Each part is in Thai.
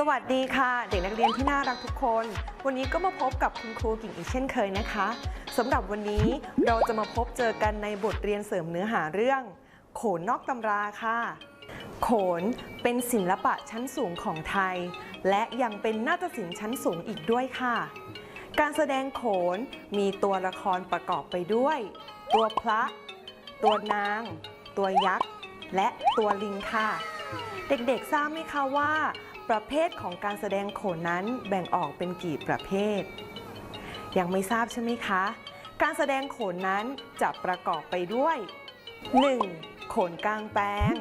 สวัสดีค่ะ เด็กนักเรียนที่น่ารักทุกคน วันนี้ก็มาพบกับคุณครูกิ่งอีกเช่นเคยนะคะสำหรับวันนี้เราจะมาพบเจอกันในบทเรียนเสริมเนื้อหาเรื่อง โขนนอกตำราค่ะ โขนเป็นศิลปะชั้นสูงของไทย และยังเป็นนาฏศิลป์ชั้นสูงอีกด้วยค่ะ การแสดงโขนมีตัวละครประกอบไปด้วย ตัวพระ ตัวนาง ตัวยักษ์ และตัวลิงค่ะ เด็กๆทราบไหมคะว่า ประเภทของการแสดงโขนนั้นแบ่งออกเป็นกี่ประเภท ยังไม่ทราบใช่ไหมคะ การแสดงโขนนั้นจะประกอบไปด้วย 1. โขนกลางแปลง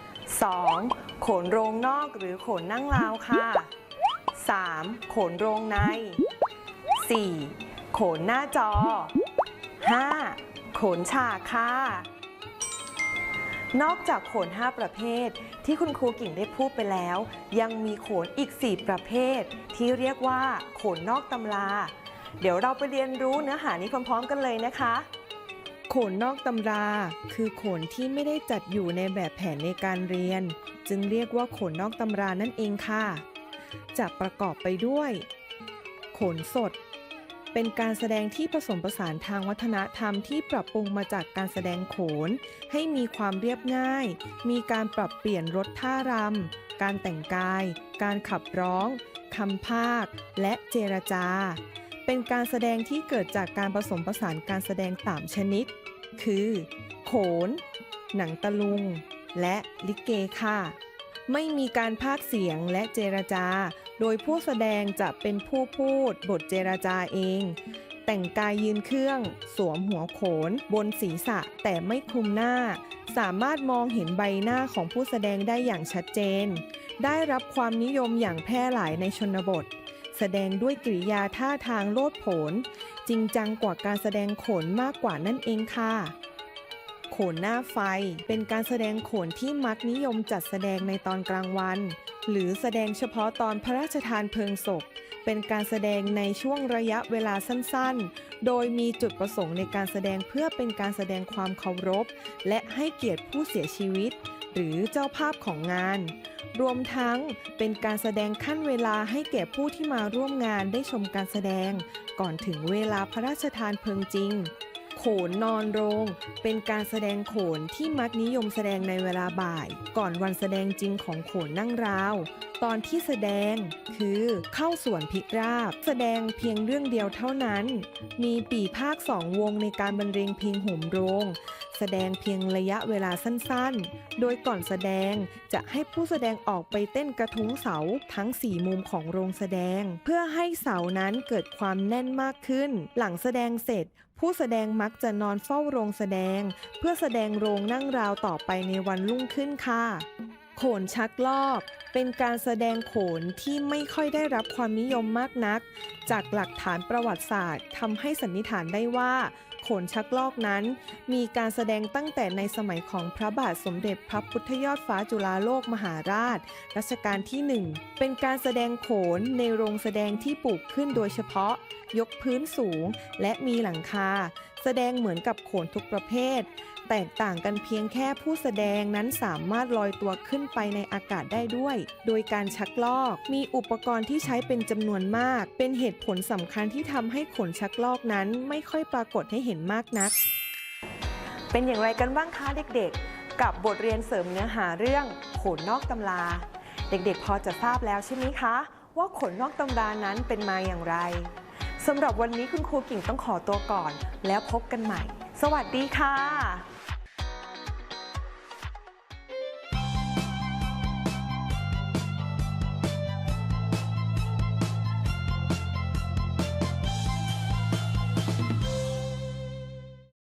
2. โขนโรงนอกหรือโขนนั่งราวค่ะ 3. โขนโรงใน 4. โขนหน้าจอ 5. โขนฉากค่ะ นอกจากโขน 5 ประเภท ที่คุณครูกิ่งได้พูดไปแล้ว ยังมีโขนอีก 4 ประเภท ที่เรียกว่าโขนนอกตำรา เดี๋ยวเราไปเรียนรู้เนื้อหานี้พร้อมๆ กันเลยนะคะ โขนนอกตำรา คือโขนที่ไม่ได้จัดอยู่ในแบบแผนในการเรียน จึงเรียกว่าโขนนอกตำรานั่นเองค่ะ จะประกอบไปด้วย โขนสด เป็นการแสดงที่ผสมผสานทางวัฒนธรรมที่ปรับปรุงมาจากการแสดงโขน ให้มีความเรียบง่าย มีการปรับเปลี่ยนรถท่ารำ การแต่งกาย การขับร้อง คำภาค และเจรจา เป็นการแสดงที่เกิดจากการผสมผสานการแสดงสามชนิด คือ โขน หนังตะลุง และลิเกค่ะ ไม่มีการพากเสียงและเจรจา โดยผู้แสดงจะเป็นผู้พูดบทเจรจาเอง แต่งกายยืนเครื่อง สวมหัวโขน บนศีรษะแต่ไม่คลุมหน้า สามารถมองเห็นใบหน้าของผู้แสดงได้อย่างชัดเจน ได้รับความนิยมอย่างแพร่หลายในชนบท แสดงด้วยกริยาท่าทางโลดโผน จริงจังกว่าการแสดงโขนมากกว่านั่นเองค่ะ โขนหน้าไฟ เป็นการแสดงโขนที่มักนิยมจัดแสดงในตอนกลางวัน หรือแสดงเฉพาะตอนพระราชทานเพลิงศพ เป็นการแสดงในช่วงระยะเวลาสั้นๆ โดยมีจุดประสงค์ในการแสดงเพื่อเป็นการแสดงความเคารพ และให้เกียรติผู้เสียชีวิต หรือเจ้าภาพของงาน รวมทั้งเป็นการแสดงขั้นเวลาให้แก่ผู้ที่มาร่วมงานได้ชมการแสดง ก่อนถึงเวลาพระราชทานเพลิงจริง โขนนอนโรง เป็นการแสดงโขนที่มักนิยมแสดงในเวลาบ่าย ก่อนวันแสดงจริงของโขนนั่งราว ตอนที่แสดงคือเข้าสวนพิราบ แสดงเพียงเรื่องเดียวเท่านั้น มีปีภาคสองวงในการบรรเลงเพลงโหมโรง แสดงเพียงระยะเวลาสั้นๆ โดยก่อนแสดงจะให้ผู้แสดงออกไปเต้นกระทุ้งเสาทั้ง4มุมของโรงแสดง เพื่อให้เสานั้นเกิดความแน่นมากขึ้น หลังแสดงเสร็จ ผู้แสดงมักจะนอนเฝ้าโรงแสดง เพื่อแสดงโรงนั่งราวต่อไปในวันรุ่งขึ้นค่ะ โขนชักลอกเป็นการแสดงโขนที่ไม่ค่อยได้รับความนิยมมากนัก จากหลักฐานประวัติศาสตร์ทำให้สันนิษฐานได้ว่า โขนชักลอกนั้น มีการแสดงตั้งแต่ในสมัยของพระบาทสมเด็จพระพุทธยอดฟ้าจุฬาโลกมหาราช รัชกาลที่ 1 เป็นการแสดงโขนในโรงแสดงที่ปลูกขึ้นโดยเฉพาะ ยกพื้นสูง และมีหลังคา แสดงเหมือนกับโขนทุกประเภท แตกต่างกันเพียงแค่ผู้แสดงนั้นสามารถลอยตัวขึ้นไปในอากาศได้ด้วย โดยการชักลอก มีอุปกรณ์ที่ใช้เป็นจำนวนมาก เป็นเหตุผลสำคัญที่ทำให้ขนชักลอกนั้นไม่ค่อยปรากฏให้เห็นมากนัก เป็นอย่างไรกันบ้างคะเด็กๆ กับบทเรียนเสริมเนื้อหาเรื่องขนนอกตำรา เด็กๆ พอจะทราบแล้วใช่ไหมคะ ว่าขนนอกตำรานั้นเป็นมาอย่างไร สำหรับวันนี้คุณครูกิ่งต้องขอตัวก่อน แล้วพบกันใหม่ สวัสดีค่ะ